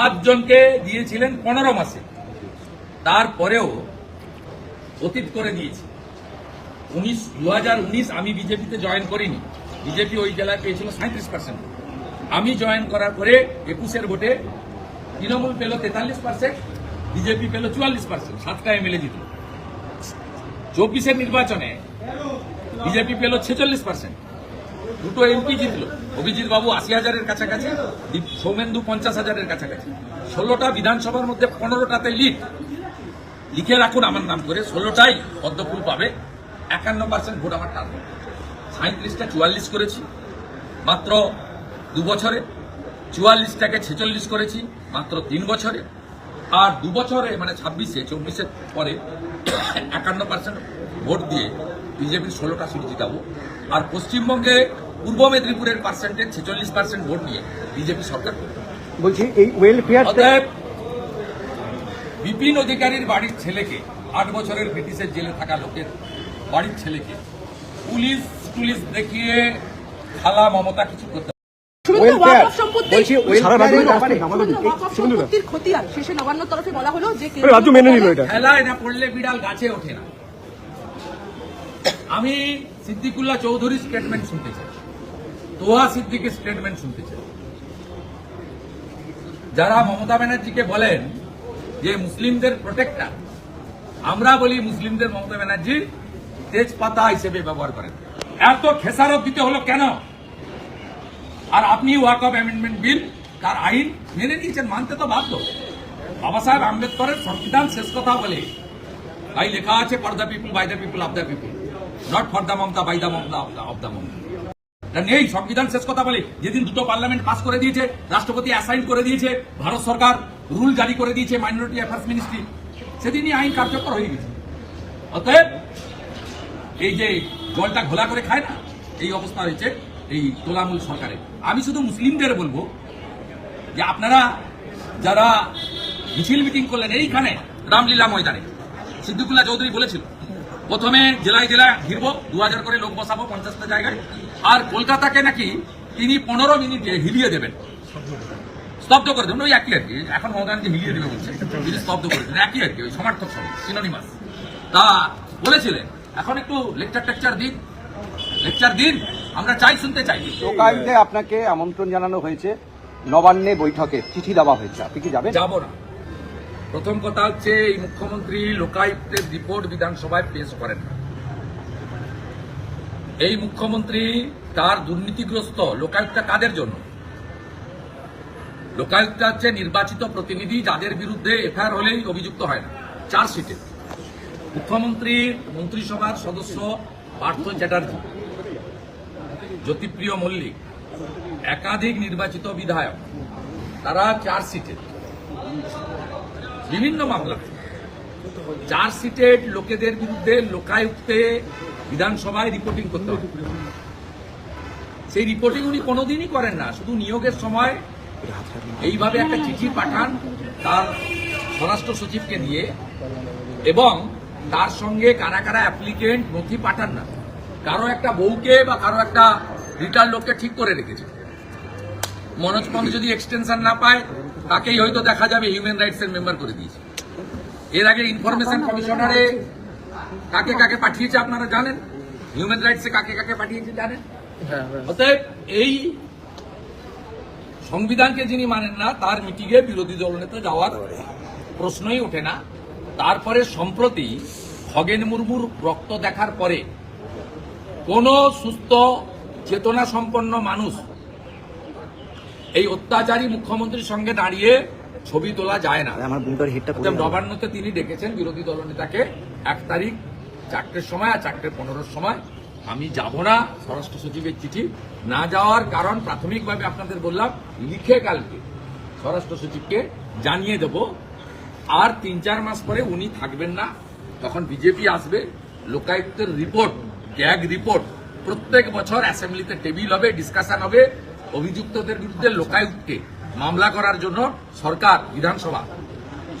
সাতজনকে দিয়েছিলেন পনেরো মাসে। তারপরেও অতীত করে দিয়েছি। উনিশ দু আমি বিজেপিতে জয়েন করিনি। বিজেপি ওই জেলায় পেয়েছিল সাঁত্রিশ পার্সেন্ট আমি জয়েন করার পরে একুশের ভোটে তৃণমূল পেল তেতাল্লিশ পার্সেন্ট বিজেপি পেল চুয়াল্লিশ পার্সেন্ট সাতটা এমএলএ জিতল। চব্বিশের নির্বাচনে বিজেপি পেল ছেচল্লিশ পার্সেন্ট দুটো এমপি জিতলো। অভিজিৎ বাবু আশি হাজারের কাছাকাছি সৌমেন্দু পঞ্চাশ হাজারের কাছাকাছি। ষোলোটা বিধানসভার মধ্যে পনেরোটাতে লিড লিখে রাখুন আমার নাম করে, ষোলোটাই পদ্মফুল পাবে। একান্ন পার্সেন্ট ভোট আমার টার্গেট সাঁত্রিশটা চুয়াল্লিশ করেছি, মাত্র দু বছরে। চুয়াল্লিশটাকে ছেচল্লিশ করেছি, মাত্র তিন বছরে। আর দু বছরে মানে ছাব্বিশে চব্বিশের পরে একান্ন পার্সেন্ট ভোট দিয়ে বিজেপির ষোলোটা সিট জিতাবো। আর পশ্চিমবঙ্গে পূর্ব মেদিনীপুরের পার্সেন্টেজ ছেচল্লিশ পার্সেন্ট ভোট নিয়ে বিজেপি সরকার বলছি এই ওয়েলফেয়ার অতএব বিপিন অধিকারীর বাড়ির ছেলেকে আট বছরের ব্রিটিশের জেলে থাকা লোকের বাড়ির ছেলেকে পুলিশ পুলিশ দেখিয়ে খালা মমতা কিছু করতে সম্পত্তির খতিয়ান শেষে নবান্ন তরফে বলা হলো যে রাজ্য মেনে নিল এটা। খেলায় না পড়লে বিড়াল গাছে ওঠে না। আমি সিদ্দিকুল্লাহ চৌধুরী স্টেটমেন্ট শুনতে চাই। তোহা সিদ্দিকের স্টেটমেন্ট শুনতে চাই। যারা মমতা ব্যানার্জিকে বলেন যে মুসলিমদের প্রোটেক্টার আমরা বলি মুসলিমদের মমতা ব্যানার্জি তেজপাতা হিসেবে ব্যবহার করেন। এত খেসারত দিতে হলো কেন? আর আপনি ওয়াক অফ অ্যামেন্ডমেন্ট বিল, তার আইন মেনে নিয়েছেন, মানতে তো বাধ্য। বাবা সাহেব আম্বেদকরের সংবিধান শেষ কথা বলে তাই লেখা আছে for the people by the people of the people not for the Mamata by the Mamata of the Mamata. নেই, সংবিধান শেষ কথা বলে, যেদিন দুটো পার্লামেন্ট পাস করে দিয়েছে, রাষ্ট্রপতি অ্যাসাইন করে দিয়েছে, ভারত সরকার রুল জারি করে দিয়েছে, মাইনরিটি অ্যাফেয়ার্স মিনিস্ট্রি, সেদিনই আইন কার্যকর হয়ে গেছে। অতএব, এই যে জলটা ঘোলা করে খায় না, এই অবস্থা হয়েছে। এই তোলামূল সরকারের। আমি শুধু মুসলিমদের বলব যে আপনারা যারা মিছিল মিটিং করলেন, এইখানে রামলীলা ময়দানে, সিদ্দিকুল্লাহ চৌধুরী বলেছিল, প্রথমে জেলায় জেলায় ঘিরবো দু হাজার করে লোক বসাবো পঞ্চাশটা জায়গায়, আর কলকাতাকে নাকি তিনি পনেরো মিনিটে হিলিয়ে দেবেন। স্তব্ধ করে দেবেন, ওই একই আর কি। এখন মমতা ব্যানার্জি হিলিয়ে দেবে বলছে। তিনি স্তব্ধ করে দেবেন, একই আর কি, ওই সমার্থক সঙ্গে সিনোনিমাস তা বলেছিলেন, এখন একটু লেকচার টেকচার দিন লেকচার দিন আমরা চাই শুনতে চাই। লোকায়ুক্তে আপনাকে আমন্ত্রণ জানানো হয়েছে। নবান্নে বৈঠকে চিঠি দেওয়া হয়েছে। আপনি কি যাবেন? যাব না। প্রথম কথা হচ্ছে এই মুখ্যমন্ত্রী লোকায়ুক্তের রিপোর্ট বিধানসভায় পেশ করেন না। এই মুখ্যমন্ত্রী তার দুর্নীতিগ্রস্ত লোকায়ুক্তা কাদের জন্য? লোকায়ুক্তা হচ্ছে নির্বাচিত প্রতিনিধি যাদের বিরুদ্ধে এফআইআর হলেই অভিযুক্ত হয় না। চার সিটে মুখ্যমন্ত্রীর মন্ত্রিসভার সদস্য পার্থ চ্যাটার্জি। জ্যোতিপ্রিয় মল্লিক, একাধিক নির্বাচিত বিধায়ক, তারা চার সিটে। বিভিন্ন মামলা চার সিটের লোকেদের বিরুদ্ধে লোকায়ুক্তে বিধানসভায় রিপোর্টিং করতে সেই রিপোর্টিং উনি কোনোদিনই করেন না, শুধু নিয়োগের সময় এইভাবে একটা চিঠি পাঠান তার স্বরাষ্ট্র সচিবকে দিয়ে এবং তার সঙ্গে কারা কারা অ্যাপ্লিকেন্ট নথি পাঠান না। কারও একটা বউকে বা কারও একটা রিটার লোককে ঠিক করে রেখেছে। মনোজ পন্থ যদি এক্সটেনশন না পায় তাকেই হয়তো দেখা যাবে হিউম্যান রাইটস এর মেম্বার করে দিয়েছে। এর আগে ইনফরমেশন কমিশনারে কাকে কাকে পাঠিয়েছে আপনারা জানেন? হিউম্যান রাইটস এ কাকে কাকে পাঠিয়েছে জানেন? অতএব এই সংবিধানকে যিনি মানেন না তার মিটিংয়ে বিরোধী দলনেতা যাওয়ার প্রশ্নই ওঠে না। তারপরে সম্প্রতি খগেন মুর্মুর রক্ত দেখার পরে কোন সুস্থ চেতনা সম্পন্ন মানুষ এই অত্যাচারী মুখ্যমন্ত্রীর সঙ্গে দাঁড়িয়ে ছবি তোলা যায় না। আমার বুমটার নবান্নতে তিনি ডেকেছেন বিরোধী দলনেতাকে এক তারিখ চারটের সময় আর চারটে পনেরোর সময়। আমি যাব না স্বরাষ্ট্র সচিবের চিঠি। না যাওয়ার কারণ প্রাথমিকভাবে আপনাদের বললাম লিখে কালকে স্বরাষ্ট্র সচিবকে জানিয়ে দেব। আর তিন চার মাস পরে উনি থাকবেন না তখন বিজেপি আসবে লোকায়ুক্তের রিপোর্ট গ্যাগ রিপোর্ট। প্রত্যেক বছর অ্যাসেম্বলিতে টেবিল হবে ডিসকাশন হবে অভিযুক্তদের বিরুদ্ধে লোকায়ুক্তকে মামলা করার জন্য সরকার বিধানসভা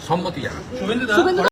সম্মতি শুভেন্দু